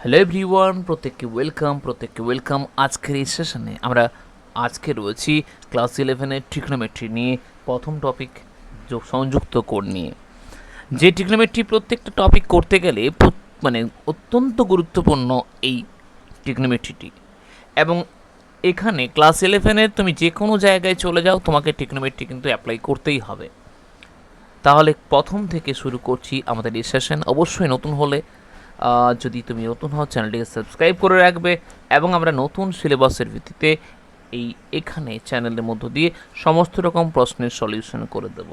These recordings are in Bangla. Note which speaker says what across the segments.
Speaker 1: হ্যালো এভরিওয়ান প্রত্যেককে ওয়েলকাম প্রত্যেককে ওয়েলকাম আজকের এই সেশনে আমরা আজকে রয়েছি ক্লাস ইলেভেনের ট্রিকনোমেট্রি নিয়ে প্রথম টপিক সংযুক্ত কোণ নিয়ে যে ট্রিকনোমেট্রি প্রত্যেকটা টপিক করতে গেলে মানে অত্যন্ত গুরুত্বপূর্ণ এই টিকনোমেট্রিটি এবং এখানে ক্লাস ইলেভেনের তুমি যে কোনো জায়গায় চলে যাও তোমাকে ট্রিকনোমেট্রি কিন্তু অ্যাপ্লাই করতেই হবে তাহলে প্রথম থেকে শুরু করছি আমাদের এই সেশন অবশ্যই নতুন হলে যদি তুমি নতুন হও চ্যানেলটিকে সাবস্ক্রাইব করে রাখবে এবং আমরা নতুন সিলেবাসের ভিত্তিতে এই এখানে চ্যানেলের মধ্য দিয়ে সমস্ত রকম প্রশ্নের সলিউশন করে দেব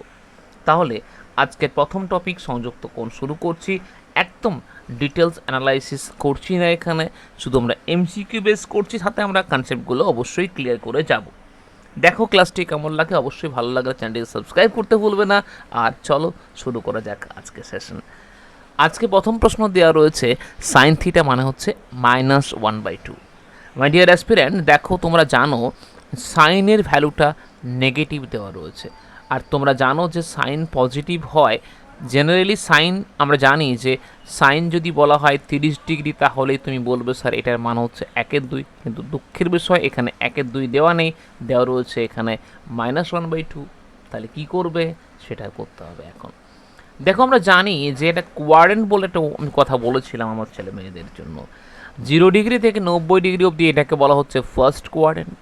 Speaker 1: তাহলে আজকের প্রথম টপিক সংযুক্ত কোন শুরু করছি একদম ডিটেলস অ্যানালাইসিস করছি না এখানে শুধু আমরা এমসিকিউ বেস করছি সাথে আমরা কনসেপ্টগুলো অবশ্যই ক্লিয়ার করে যাব দেখো ক্লাসটি কেমন লাগে অবশ্যই ভালো লাগলে চ্যানেলটিকে সাবস্ক্রাইব করতে ভুলবে না আর চলো শুরু করা যাক আজকে সেশন আজকে প্রথম প্রশ্ন দেওয়া রয়েছে সাইন থিটা মানে হচ্ছে minus one by two my dear aspirant দেখো তোমরা জানো সাইনের ভ্যালুটা নেগেটিভ দেওয়া রয়েছে আর তোমরা জানো যে সাইন পজিটিভ হয় জেনারেলি সাইন আমরা জানি যে সাইন যদি বলা হয় তিরিশ ডিগ্রি তাহলেই তুমি বলবে স্যার এটার মান হচ্ছে একের দুই কিন্তু দুঃখের বিষয় এখানে একের দুই দেওয়া নেই দেওয়া রয়েছে এখানে মাইনাস ওয়ান বাই টু তাহলে কী করবে সেটা করতে হবে এখন দেখো আমরা জানি যে এটা কোয়ারেন্ট বলে একটা আমি কথা বলেছিলাম আমার ছেলে মেয়েদের জন্য জিরো ডিগ্রি থেকে নব্বই ডিগ্রি অবধি এটাকে বলা হচ্ছে ফার্স্ট কোয়ারেন্ট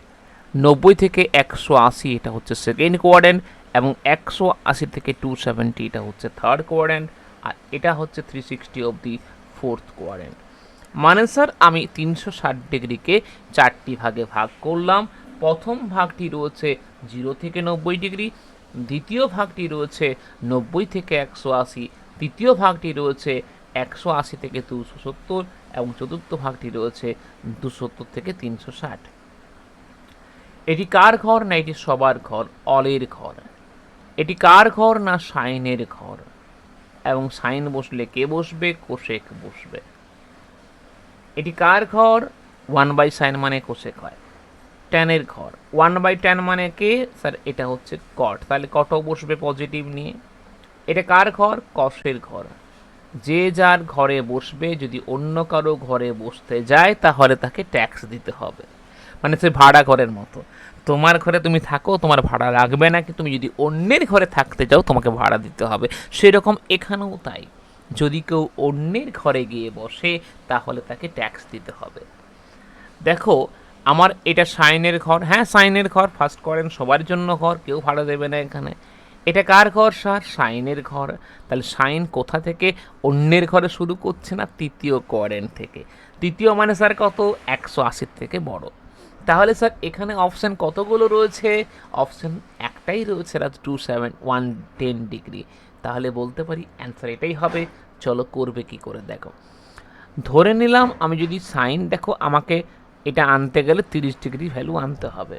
Speaker 1: নব্বই থেকে একশো আশি এটা হচ্ছে সেকেন্ড কোয়ারেন্ট এবং একশো আশি থেকে টু সেভেন্টি এটা হচ্ছে থার্ড কোয়ারেন্ট আর এটা হচ্ছে থ্রি সিক্সটি অবধি ফোর্থ কোয়ারেন্ট মানে স্যার আমি তিনশো ষাট ডিগ্রিকে চারটি ভাগে ভাগ করলাম প্রথম ভাগটি রয়েছে জিরো থেকে নব্বই ডিগ্রি দ্বিতীয় ভাগটি রয়েছে নব্বই থেকে একশো আশি তৃতীয় ভাগটি রয়েছে একশো আশি থেকে দুশো সত্তর এবং চতুর্থ ভাগটি রয়েছে দুশো সত্তর থেকে তিনশো ষাট এটি কার ঘর না এটি সবার ঘর অলের ঘর এটি কার ঘর না সাইনের ঘর এবং সাইন বসলে কে বসবে কোশেক বসবে এটি কার ঘর ওয়ান বাই সাইন মানে কোশেক হয় ট্যানের ঘর ওয়ান বাই টেন মানে কে স্যার এটা হচ্ছে কট তাহলে কটও বসবে পজিটিভ নিয়ে এটা কার ঘর কষের ঘর যে যার ঘরে বসবে যদি অন্য কারো ঘরে বসতে যায় তাহলে তাকে ট্যাক্স দিতে হবে মানে সে ভাড়া ঘরের মতো তোমার ঘরে তুমি থাকো তোমার ভাড়া লাগবে না কি তুমি যদি অন্যের ঘরে থাকতে যাও তোমাকে ভাড়া দিতে হবে সেরকম এখানেও তাই যদি কেউ অন্যের ঘরে গিয়ে বসে তাহলে তাকে ট্যাক্স দিতে হবে দেখো আমার এটা সাইনের ঘর হ্যাঁ সাইনের ঘর ফার্স্ট করেন সবার জন্য ঘর কেউ ভাড়া দেবে না এখানে এটা কার ঘর স্যার সাইনের ঘর তাহলে সাইন কোথা থেকে অন্যের ঘরে শুরু করছে না তৃতীয় করেন থেকে তৃতীয় মানে স্যার কত একশো আশির থেকে বড় তাহলে স্যার এখানে অপশান কতগুলো রয়েছে অপশান একটাই রয়েছে রাত two seven one ten degree তাহলে বলতে পারি অ্যান্সার এটাই হবে চলো করবে কি করে দেখো ধরে নিলাম আমি যদি সাইন দেখো আমাকে এটা আনতে গেলে তিরিশ ডিগ্রি ভ্যালু আনতে হবে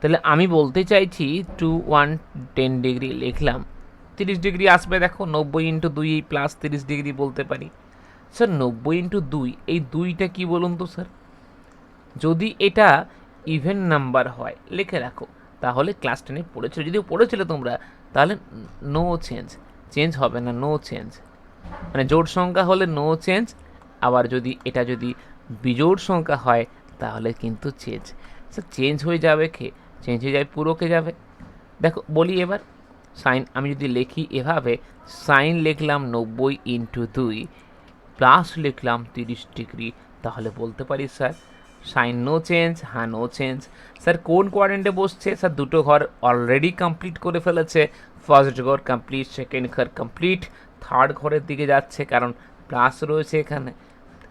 Speaker 1: তাহলে আমি বলতে চাইছি টু ওয়ান টেন ডিগ্রি লিখলাম তিরিশ ডিগ্রি আসবে দেখো নব্বই ইন্টু দুই এই প্লাস তিরিশ ডিগ্রি বলতে পারি স্যার নব্বই ইন্টু দুই এই দুইটা কি বলুন তো স্যার যদি এটা ইভেন নাম্বার হয় লিখে রাখো তাহলে ক্লাস টেনে পড়েছিল যদিও পড়েছিলে তোমরা তাহলে নো চেঞ্জ চেঞ্জ হবে না নো চেঞ্জ মানে জোট সংখ্যা হলে নো চেঞ্জ আবার যদি এটা যদি বিজোড় সংখ্যা হয় তাহলে কিন্তু চেঞ্জ স্যার চেঞ্জ হয়ে যাবে কে চেঞ্জ হয়ে যাবে পুরোকে যাবে দেখো বলি এবার সাইন আমি যদি লিখি এভাবে সাইন লিখলাম নব্বই ইন্টু দুই প্লাস লিখলাম তিরিশ ডিগ্রি তাহলে বলতে পারি স্যার সাইন নো চেঞ্জ হ্যাঁ নো চেঞ্জ স্যার কোন কোয়ারেন্টে বসছে স্যার দুটো ঘর অলরেডি কমপ্লিট করে ফেলেছে ফার্স্ট ঘর কমপ্লিট সেকেন্ড ঘর কমপ্লিট থার্ড ঘরের দিকে যাচ্ছে কারণ প্লাস রয়েছে এখানে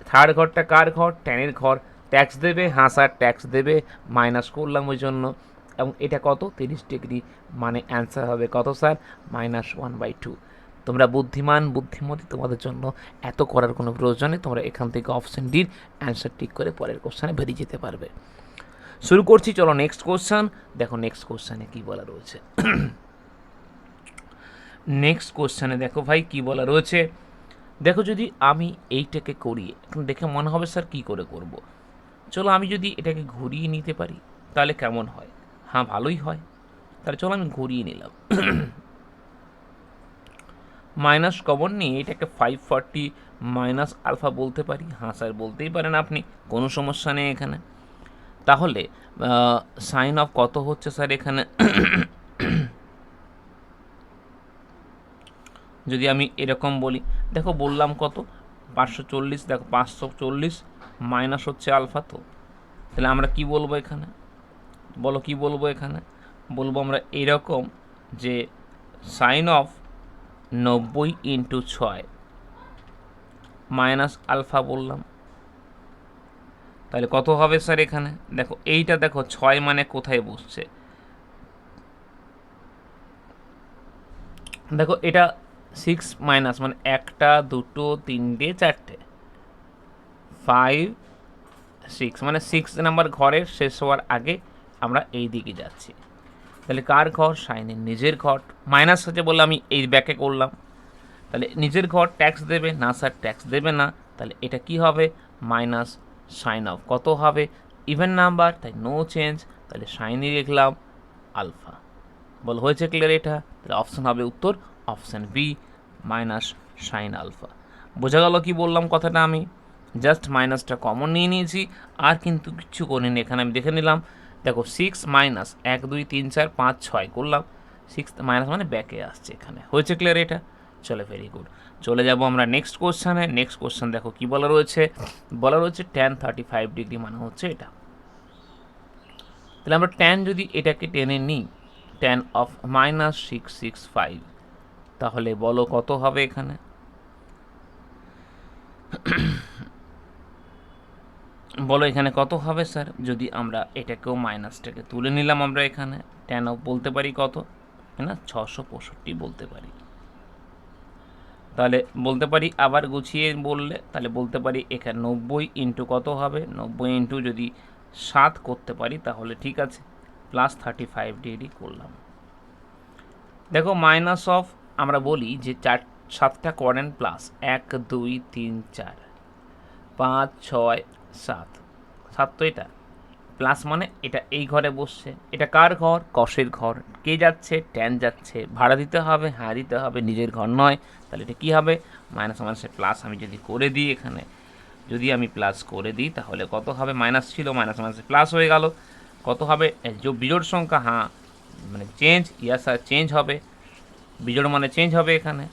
Speaker 1: থার্ড ঘরটা কার ঘর ট্যানের ঘর ট্যাক্স দেবে হ্যাঁ স্যার ট্যাক্স দেবে মাইনাস করলাম ওই জন্য এবং এটা কত তিরিশ ডিগ্রি মানে অ্যান্সার হবে কত sir minus one by two তোমরা বুদ্ধিমান বুদ্ধিমতী তোমাদের জন্য এত করার কোনো প্রয়োজন নেই তোমরা এখান থেকে অপশান ডির অ্যান্সার ঠিক করে পরের কোশ্চানে বেরিয়ে যেতে পারবে শুরু করছি চলো নেক্সট কোশ্চেন দেখো নেক্সট কোশ্চানে কী বলা রয়েছে নেক্সট কোশ্চেনে দেখো ভাই কী বলা রয়েছে দেখো যদি আমি এইটাকে করি এখন দেখে মনে হবে স্যার কী করে করব। চলো আমি যদি এটাকে ঘুরিয়ে নিতে পারি তাহলে কেমন হয় হ্যাঁ ভালোই হয় তাহলে চলো আমি ঘুরিয়ে নিলাম মাইনাস কবর নিয়ে এটাকে ফাইভ ফর্টি মাইনাস আলফা বলতে পারি হ্যাঁ স্যার বলতেই পারেন আপনি কোনো সমস্যা নেই এখানে তাহলে সাইন অফ কত হচ্ছে স্যার এখানে যদি আমি এরকম বলি দেখো বললাম কত পাঁচশো চল্লিশ দেখো পাঁচশো চল্লিশ মাইনাস হচ্ছে আলফা তো তাহলে আমরা কি বলবো এখানে বলো কি বলবো এখানে বলবো আমরা এরকম যে সাইন অফ নব্বই ইন্টু ছয় মাইনাস আলফা বললাম তাহলে কত হবে স্যার এখানে দেখো এইটা দেখো ছয় মানে কোথায় বসছে দেখো এটা সিক্স মাইনাস মানে একটা দুটো তিনটে চারটে ফাইভ সিক্স মানে সিক্স নাম্বার ঘরের শেষ হওয়ার আগে আমরা এই দিকে যাচ্ছি তাহলে কার ঘর সাইনের নিজের ঘর মাইনাস হচ্ছে বলে আমি এই ব্যাকে করলাম তাহলে নিজের ঘর ট্যাক্স দেবে না স্যার ট্যাক্স দেবে না তাহলে এটা কি হবে মাইনাস সাইন অফ কত হবে ইভেন নাম্বার তাই নো চেঞ্জ তাহলে সাইনই লিখলাম আলফা বল হয়েছে ক্লিয়ার এটা তাহলে অপশন হবে উত্তর option B minus sine alpha বোঝা গেল কি বললাম কথাটা আমি জাস্ট মাইনাসটা কমন নিয়ে নিয়েছি আর কিন্তু কিচ্ছু করিনি এখানে আমি দেখে নিলাম দেখো সিক্স মাইনাস এক দুই তিন চার পাঁচ ছয় করলাম সিক্স মাইনাস মানে ব্যাকে আসছে এখানে হয়েছে ক্লিয়ার এটা চলে ভেরি গুড চলে যাব আমরা নেক্সট কোশ্চানে নেক্সট কোশ্চেন দেখো কি বলা রয়েছে বলা রয়েছে ট্যান থার্টি ফাইভ ডিগ্রি মানে হচ্ছে এটা তাহলে আমরা ট্যান যদি এটাকে টেনে নিই tan of minus six six five তাহলে বলো কত হবে এখানে বলো এখানে কত হবে স্যার যদি আমরা এটাকেও মাইনাসটাকে তুলে নিলাম আমরা এখানে টেন বলতে পারি কত না ছশো পঁয়ষট্টি বলতে পারি তাহলে বলতে পারি আবার গুছিয়ে বললে তাহলে বলতে পারি এখানে নব্বই ইন্টু কত হবে নব্বই ইন্টু যদি সাত করতে পারি তাহলে ঠিক আছে প্লাস থার্টি ফাইভ ডিগ্রি করলাম দেখো মাইনাস অফ আমরা বলি যে চার সাতটা করেন প্লাস এক দুই তিন চার পাঁচ ছয় সাত সাত তো এটা প্লাস মানে এটা এই ঘরে বসছে এটা কার ঘর কষের ঘর কে যাচ্ছে ট্যান যাচ্ছে ভাড়া দিতে হবে হ্যাঁ দিতে হবে নিজের ঘর নয় তাহলে এটা কী হবে মাইনাস মাইনাসে প্লাস আমি যদি করে দিই এখানে যদি আমি প্লাস করে দিই তাহলে কত হবে মাইনাস ছিল মাইনাস মাইনাসে প্লাস হয়ে গেল কত হবে যে বিজোড় সংখ্যা হ্যাঁ মানে চেঞ্জ ইয়াস চেঞ্জ হবে বিজোড় মানে চেঞ্জ হবে এখানে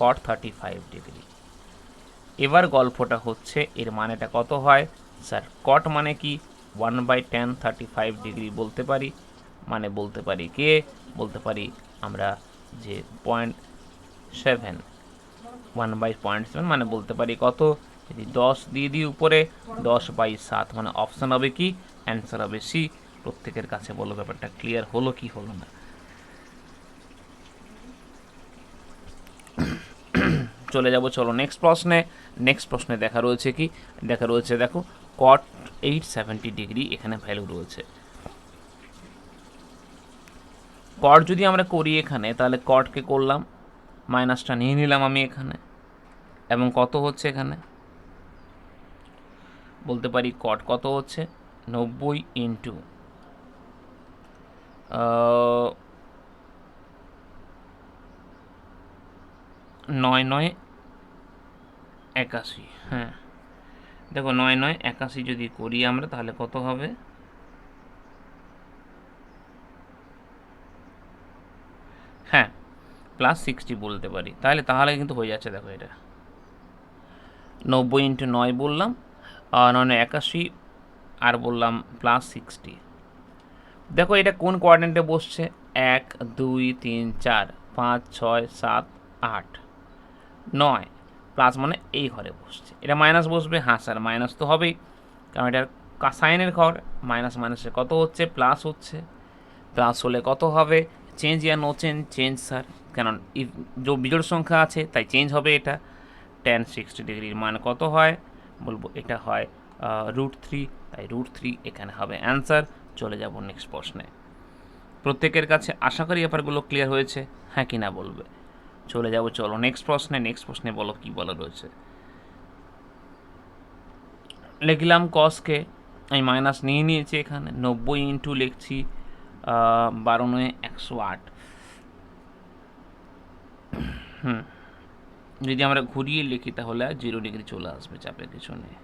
Speaker 1: কট থার্টি ফাইভ ডিগ্রি এবার গল্পটা হচ্ছে এর মানেটা কত হয় স্যার কট মানে কি one by tan thirty five degree বলতে পারি মানে বলতে পারি কে বলতে পারি আমরা যে point seven one by point seven মানে বলতে পারি কত যদি দশ দিয়ে দিই উপরে দশ বাই সাত মানে অপশান হবে কি অ্যান্সার হবে সি প্রত্যেকের কাছে বলো ব্যাপারটা ক্লিয়ার হলো কি হলো না চলে যাব চলো নেক্সট প্রশ্নে নেক্সট প্রশ্নে দেখা রয়েছে কি দেখা রয়েছে দেখো কট এইট সেভেন্টি ডিগ্রি এখানে ভ্যালু রয়েছে কট যদি আমরা করি এখানে তাহলে কটকে করলাম মাইনাসটা নিয়ে নিলাম আমি এখানে এবং কত হচ্ছে এখানে বলতে পারি কট কত হচ্ছে নব্বই ইন্টু নয় নয় একাশি হ্যাঁ দেখো নয় নয় একাশি যদি করি আমরা তাহলে কত হবে হ্যাঁ প্লাস সিক্সটি বলতে পারি তাহলে তাহলে কিন্তু হয়ে যাচ্ছে দেখো এটা নব্বই ইন্টু নয় বললাম নয় নয় একাশি আর বললাম প্লাস সিক্সটি দেখো এটা কোন কোয়ার্ডেন্টে বসছে এক দুই তিন চার পাঁচ ছয় সাত আট নয় প্লাস মানে এই ঘরে বসছে এটা মাইনাস বসবে হ্যাঁ স্যার মাইনাস তো হবেই কারণ এটার সাইনের ঘর মাইনাস মাইনাসে কত হচ্ছে প্লাস হচ্ছে প্লাস হলে কত হবে চেঞ্জ ইয়ার নো চেঞ্জ চেঞ্জ স্যার কারণ যে বিজোড় সংখ্যা আছে তাই চেঞ্জ হবে এটা টেন সিক্সটি ডিগ্রির মান কত হয় বলবো এটা হয় রুট থ্রি তাই রুট থ্রি এখানে হবে অ্যান্সার চলে যাবো নেক্সট প্রশ্নে প্রত্যেকের কাছে আশা করি ব্যাপারগুলো ক্লিয়ার হয়েছে হ্যাঁ কি না বলবে চলে যাব চলো নেক্সট প্রশ্নে নেক্সট প্রশ্নে বলো কী বলা রয়েছে লিখলাম কসকে আমি মাইনাস নিয়ে নিয়েছি এখানে নব্বই ইন্টু লিখছি বারো নয় একশো আট হুম যদি আমরা ঘুরিয়ে লিখি তাহলে জিরো ডিগ্রি চলে আসবে চাপের কিছু নেই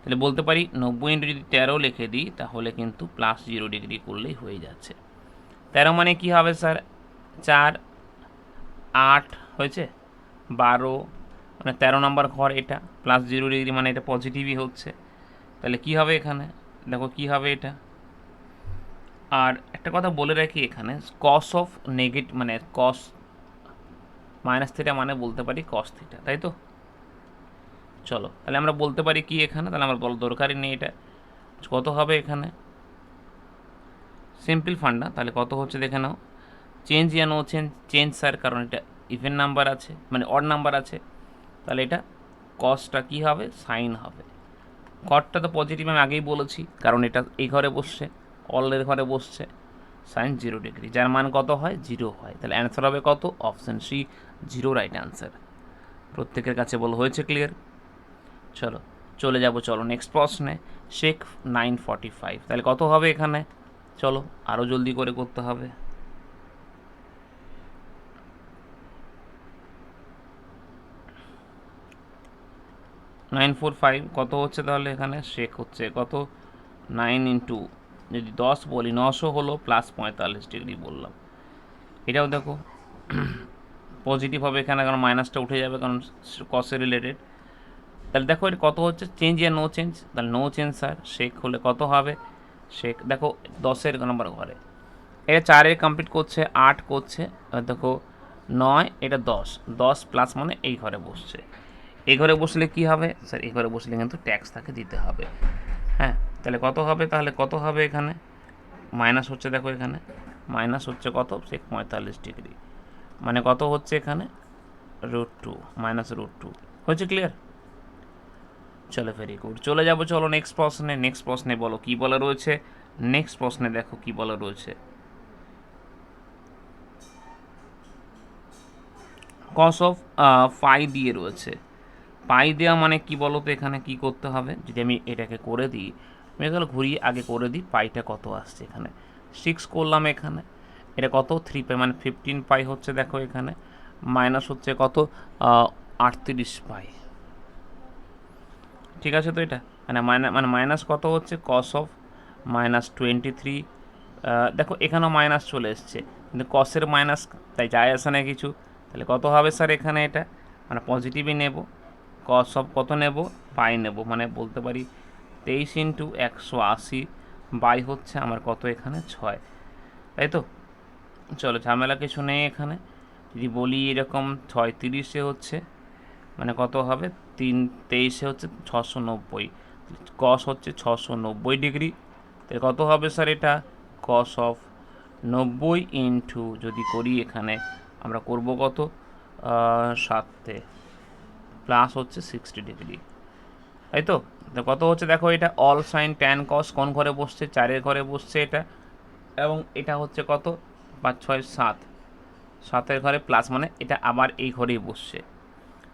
Speaker 1: তাহলে বলতে পারি নব্বই ইন্টু যদি তেরো লিখে দিই তাহলে কিন্তু প্লাস জিরো ডিগ্রি করলেই হয়ে যাচ্ছে তেরো মানে কি হবে স্যার চার আট হয়েছে বারো মানে তেরো নম্বর ঘর এটা প্লাস জিরো ডিগ্রি মানে এটা পজিটিভই হচ্ছে তাহলে কি হবে এখানে দেখো কি হবে এটা আর একটা কথা বলে রাখি এখানে কস অফ নেগেটিভ মানে কস মাইনাস থিটা মানে বলতে পারি কস থিটা তাই তো চলো তাহলে আমরা বলতে পারি কি এখানে তাহলে আমার বল দরকারই নেই এটা কত হবে এখানে সিম্পল ফান্ডা তাহলে কত হচ্ছে দেখে নাও চেঞ্জ ইয়ান ও চেঞ্জ চেঞ্জ স্যার কারণ এটা ইভেন নাম্বার আছে মানে অড নাম্বার আছে তাহলে এটা কসটা কী হবে সাইন হবে ঘরটা তো পজিটিভ আমি আগেই বলেছি কারণ এটা এই ঘরে বসছে অলের ঘরে বসছে সাইন জিরো ডিগ্রি যার মান কত হয় জিরো হয় তাহলে অ্যান্সার হবে কত option C zero right answer প্রত্যেকের কাছে বল হয়েছে ক্লিয়ার চলো চলে যাব চলো নেক্সট প্রশ্নে শেখ নাইন ফর্টি ফাইভ তাহলে কত হবে এখানে চলো আরও জলদি করে করতে হবে নাইন ফোর ফাইভ কত হচ্ছে তাহলে এখানে শেক হচ্ছে কত নাইন ইন্টু যদি দশ বলি নশো হলো প্লাস পঁয়তাল্লিশ ডিগ্রি বললাম এটাও দেখো পজিটিভ হবে এখানে কারণ মাইনাসটা উঠে যাবে কারণ কসে রিলেটেড তাহলে দেখো এটা কত হচ্ছে চেঞ্জ ইয়া নো চেঞ্জ তাহলে নো চেঞ্জ স্যার শেক হলে কত হবে শেক দেখো দশের নম্বর ঘরে এটা চারের কমপ্লিট করছে আট করছে দেখো নয় এটা দশ দশ প্লাস মানে এই ঘরে বসছে এ ঘরে বসলে কি হবে স্যার এ ঘরে বসলে কিন্তু ট্যাক্স তাকে দিতে হবে হ্যাঁ তাহলে কত হবে তাহলে কত হবে এখানে মাইনাস হচ্ছে দেখো এখানে মাইনাস হচ্ছে কত সে পঁয়তাল্লিশ ডিগ্রি মানে কত হচ্ছে এখানে root two minus root two হয়েছে ক্লিয়ার চলো ভেরি গুড চলে যাবো চলো নেক্সট প্রশ্নে নেক্সট প্রশ্নে বলো কি বলা রয়েছে নেক্সট প্রশ্নে দেখো কি বলা রয়েছে কস অফ ফাই দিয়ে রয়েছে পাই দেওয়া মানে কি বলো তো এখানে কি করতে হবে যদি আমি এটাকে করে দিই আমি ঘুরিয়ে আগে করে দিই পাইটা কত আসছে এখানে সিক্স করলাম এখানে এটা কত থ্রি পাই মানে ফিফটিন পাই হচ্ছে দেখো এখানে মাইনাস হচ্ছে কত আটত্রিশ পাই ঠিক আছে তো এটা মানে মাইনাস মানে মাইনাস কত হচ্ছে cos of minus twenty three দেখো এখানেও মাইনাস চলে এসছে কিন্তু কসের মাইনাস তাই যায় আসে না কিছু তাহলে কত হবে স্যার এখানে এটা মানে পজিটিভই নেবো কস অফ কত নেব পাই নেব মানে বলতে পারি তেইশ ইন্টু একশো আশি বাই হচ্ছে আমার কত এখানে ছয় তাই তো চলো ঝামেলা কিছু নেই এখানে যদি বলি এরকম ছয় তিরিশে হচ্ছে মানে কত হবে তিন তেইশে হচ্ছে ছশো নব্বই কস হচ্ছে ছশো নব্বই ডিগ্রি তাহলে কত হবে স্যার এটা কস অফ নব্বই ইন্টু যদি করি এখানে আমরা করব কত সাতে প্লাস হচ্ছে সিক্সটি ডিগ্রি তাই তো কত হচ্ছে দেখো এটা অল সাইন ট্যান কস কোন ঘরে বসছে চারের ঘরে বসছে এটা এবং এটা হচ্ছে কত পাঁচ ছয় সাত সাতের ঘরে প্লাস মানে এটা আবার এই ঘরেই বসছে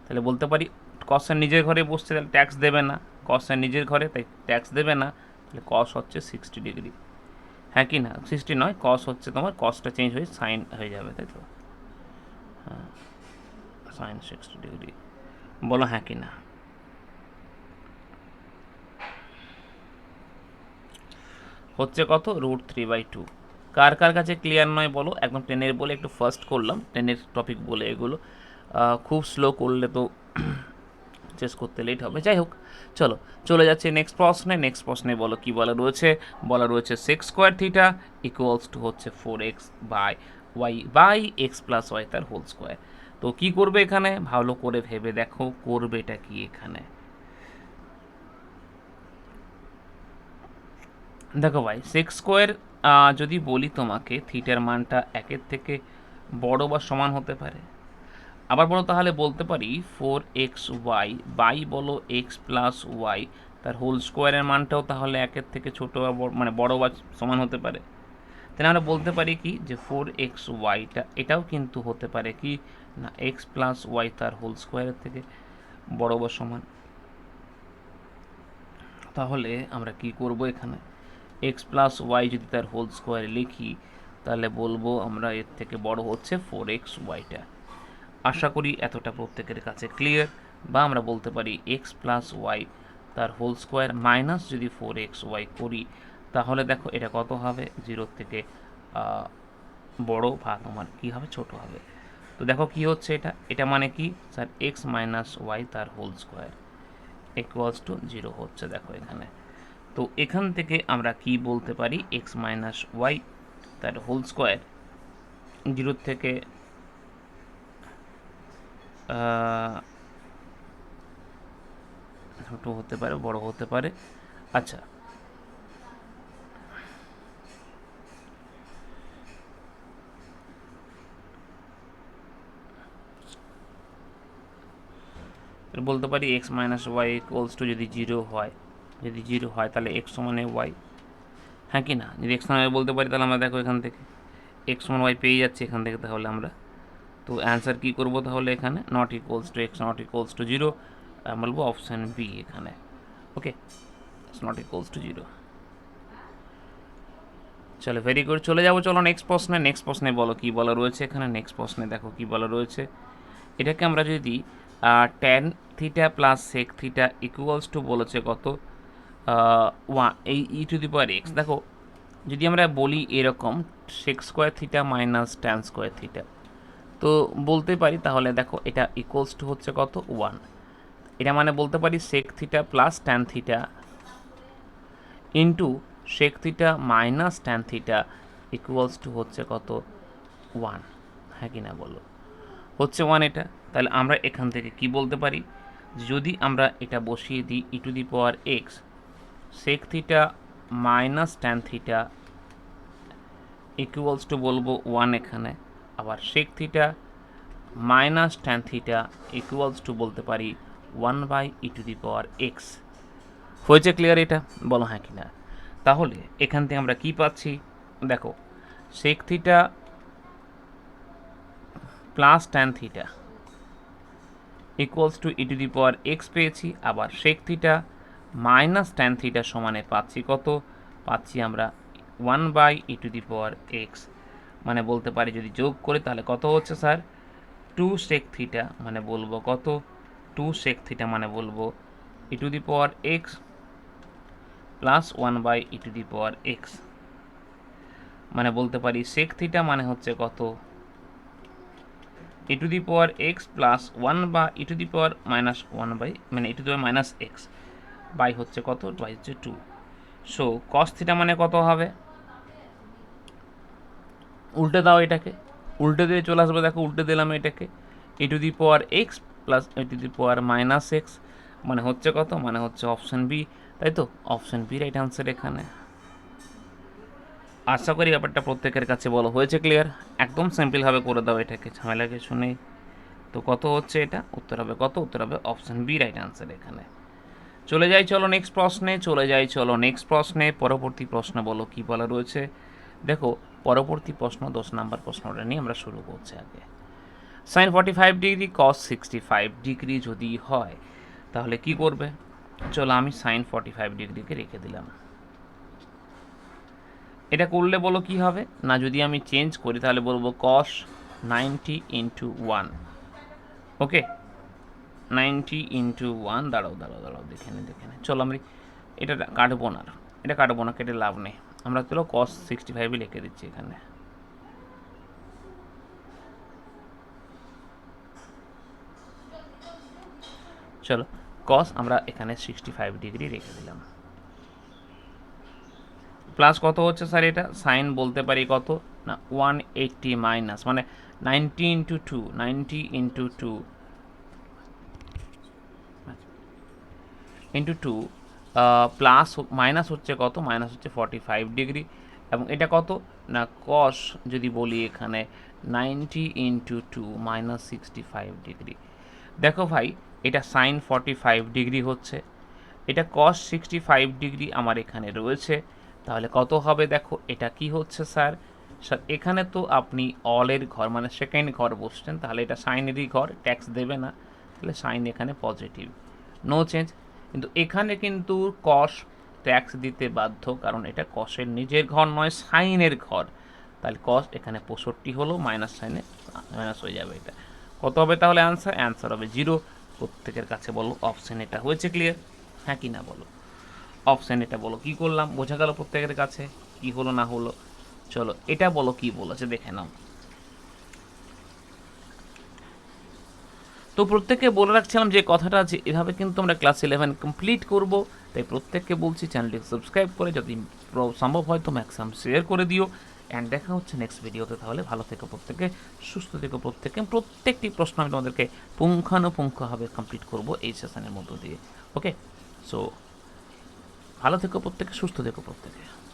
Speaker 1: তাহলে বলতে পারি কসের নিজের ঘরে বসছে তাহলে ট্যাক্স দেবে না কসের নিজের ঘরে তাই ট্যাক্স দেবে না তাহলে কস হচ্ছে সিক্সটি ডিগ্রি হ্যাঁ কি না সিক্সটি নয় কস হচ্ছে তোমার কসটা চেঞ্জ হয়ে সাইন হয়ে যাবে তাই তো হ্যাঁ সাইন সিক্সটি ডিগ্রি বলা হ্যাঁ কি কিনা হচ্ছে কত রুট থ্রি বাই টু কার কার কাছে ক্লিয়ার নয় বলো একদম টেনের বলে একটু ফার্স্ট করলাম টেনের টপিক বলে এগুলো খুব স্লো করলে তো চেস করতে লেট হবে যাই হোক চলো চলে যাচ্ছে নেক্সট প্রশ্নে নেক্সট প্রশ্নে বলো কি বলা রয়েছে বলা রয়েছে six square theta equals to হচ্ছে four x by y by x plus y তার হোল স্কোয়ার তো কি করবে এখানে ভালো করে ভেবে দেখো করবেটা কি এখানে দেখো ভাই সেক্স স্কোয়ার যদি বলি তোমাকে থিটার মানটা একের থেকে বড় বা সমান হতে পারে আবার বলো তাহলে বলতে পারি ফোর এক্স ওয়াই বাই বলো এক্স প্লাস ওয়াই তার হোল স্কোয়ারের মানটাও তাহলে একের থেকে ছোটো বা মানে বড় বা সমান হতে পারে তাহলে আমরা বলতে পারি কি যে ফোর এক্স ওয়াইটা এটাও কিন্তু হতে পারে কি না এক্স প্লাস ওয়াই তার হোল স্কোয়ারের থেকে বড় বা সমান তাহলে আমরা কি করব এখানে এক্স প্লাস ওয়াই যদি তার হোল স্কোয়ারে লিখি তাহলে বলবো আমরা এর থেকে বড় হচ্ছে ফোর এক্স ওয়াইটা আশা করি এতটা প্রত্যেকের কাছে ক্লিয়ার বা আমরা বলতে পারি এক্স প্লাস ওয়াই তার হোল স্কোয়ার মাইনাস যদি ফোর এক্স ওয়াই করি তাহলে দেখো এটা কত হবে জিরোর থেকে বড় ভাগ আমার কী হবে ছোট হবে তো দেখো কি হচ্ছে এটা এটা মানে কি স্যার এক্স মাইনাস ওয়াই তার whole square equals to zero হচ্ছে দেখো এখানে তো এখান থেকে আমরা কি বলতে পারি এক্স মাইনাস ওয়াই তার হোল স্কোয়ার জিরোর থেকে ছোটো হতে পারে বড় হতে পারে আচ্ছা বলতে পারি x minus y equals to যদি জিরো হয় যদি জিরো হয় তাহলে এক্স সমানে ওয়াই হ্যাঁ কি না যদি এক্স সমান বলতে পারি তাহলে আমরা দেখো এখান থেকে এক্স সমান ওয়াই পেয়ে যাচ্ছি এখান থেকে তাহলে আমরা তো অ্যান্সার কী করবো তাহলে এখানে not equals to x not equals to zero আমি বলবো অপশান বি এখানে okay it's not equals to zero চলো ভেরি গুড চলে যাবো চলো নেক্সট প্রশ্নে নেক্সট প্রশ্নে বলো কী বলা রয়েছে এখানে নেক্সট প্রশ্নে দেখো কী বলা রয়েছে এটাকে আমরা যদি tan theta plus sec theta equals to বলেছে কত ওয়ান এই ই টু দি পাওয়ার এক্স দেখো যদি আমরা বলি এরকম sec square theta minus tan square theta তো বলতে পারি তাহলে দেখো এটা ইকুয়ালস টু হচ্ছে কত ওয়ান এটা মানে বলতে পারি sec theta plus tan theta into sec theta minus tan theta equals to হচ্ছে কত ওয়ান হ্যাঁ কি না বলো হচ্ছে ওয়ান এটা তাহলে আমরা এখান থেকে কি বলতে পারি যদি আমরা এটা বসিয়ে দিই e to the power x sec theta minus tan theta equals to বলবো ওয়ান এখানে আবার sec theta minus tan theta equals to বলতে পারি one by e to the power x হয়েছে ক্লিয়ার এটা বলা হয় হ্যাঁ কি না তাহলে এখান থেকে আমরা কি পাচ্ছি দেখো sec theta plus tan theta equals to e to the power x পেয়েছি আবার sec theta minus tan theta সমানে পাচ্ছি কত পাচ্ছি আমরা one by e to the power x মানে বলতে পারি যদি যোগ করে তাহলে কত হচ্ছে স্যার টু সেক থিটা মানে বলবো কত টু সেক থিটা মানে বলবো e to the power x plus one by e to the power x মানে বলতে পারি সেক থিটা মানে হচ্ছে কত e to the power x plus one বা e to the power minus one by মানে e to the power minus x by হচ্ছে কত বাই হচ্ছে টু সো কস থিটা মানে কত হবে উল্টে দাও এটাকে উল্টে দিয়ে চলে আসবে দেখো উল্টে দিলাম এটাকে e to the power x plus e to the power minus x মানে হচ্ছে কত মানে হচ্ছে অপশান বি তাই তো অপশান বি রাইট আনসার এখানে আশা করি ব্যাপারটা প্রত্যেকের কাছে বলা হয়েছে ক্লিয়ার একদম সিম্পলভাবে করে দাও এটাকে ঝামেলা কিছু নেই তো কত হচ্ছে এটা উত্তর হবে কত উত্তর হবে অপশান বি রাইট আনসার এখানে চলে যাই চলো নেক্সট প্রশ্নে চলে যাই চলো নেক্সট প্রশ্নে পরবর্তী প্রশ্ন বলো কি বলা রয়েছে দেখো পরবর্তী প্রশ্ন দশ নাম্বার প্রশ্নটা নিয়ে আমরা শুরু করছি আগে sine forty five degree cos sixty five degree যদি হয় তাহলে কি করবে চলো আমি সাইন ফর্টি ফাইভ ডিগ্রিকে রেখে দিলাম এটা করলে বলো কি হবে না যদি আমি চেঞ্জ করি তাহলে বলবো cos ninety into one okay ninety into one দাঁড়াও দাঁড়াও দাঁড়াও দেখে নে দেখে নে চলো আমি এটা কাটবো না এটা কাটবো না কেটে লাভ নেই আমরা চলো কস সিক্সটি ফাইভই লিখে দিচ্ছি এখানে চলো কস আমরা এখানে সিক্সটি ফাইভ ডিগ্রি রেখে দিলাম প্লাস কত হচ্ছে স্যার এটা সাইন বলতে পারি কত না ওয়ান এইট্টি মাইনাস মানে ninety into two ninety into two into two plus minus হচ্ছে কত মাইনাস হচ্ছে ফর্টি ফাইভ ডিগ্রি এবং এটা কত না কস যদি বলি এখানে ninety into two minus sixty five degree দেখো ভাই এটা সাইন ফর্টি ফাইভ ডিগ্রি হচ্ছে এটা কস সিক্সটি ফাইভ ডিগ্রি আমার এখানে রয়েছে তাহলে কত হবে দেখো এটা কি হচ্ছে স্যার স্যার এখানে তো আপনি অলের ঘর মানে সেকেন্ড ঘর বসছেন তাহলে এটা সাইনেরই ঘর ট্যাক্স দেবে না তাহলে সাইন এখানে পজিটিভ নো চেঞ্জ কিন্তু এখানে কিন্তু কস ট্যাক্স দিতে বাধ্য কারণ এটা কসের নিজের ঘর নয় সাইনের ঘর তাহলে কস এখানে পঁষট্টি হলো মাইনাস সাইনে মাইনাস হয়ে যাবে এটা কত হবে তাহলে অ্যান্সার অ্যান্সার হবে জিরো প্রত্যেকের কাছে বলো অপশান এটা হয়েছে ক্লিয়ার হ্যাঁ কি না বলো অপশান এটা বলো কি করলাম বোঝা গেল প্রত্যেকের কাছে কি হলো না হলো চলো এটা বলো কি বলেছে আচ্ছা, দেখে নাও তো প্রত্যেককে বলে রাখছিলাম যে কথাটা আছে এভাবে কিন্তু আমরা ক্লাস ইলেভেন কমপ্লিট করব তাই প্রত্যেককে বলছি চ্যানেলটি সাবস্ক্রাইব করে যদি সম্ভব হয় তো ম্যাক্সিমাম শেয়ার করে দিও অ্যান্ড দেখা হচ্ছে নেক্সট ভিডিওতে তাহলে ভালো থেকো প্রত্যেকে সুস্থ থেকো প্রত্যেকে প্রত্যেকটি প্রশ্ন আমি তোমাদেরকে পুঙ্খানুপুঙ্খভাবে কমপ্লিট করব এই সেশনের মধ্য দিয়ে ওকে সো ভালো থেকো প্রত্যেকে সুস্থ থেকো প্রত্যেকে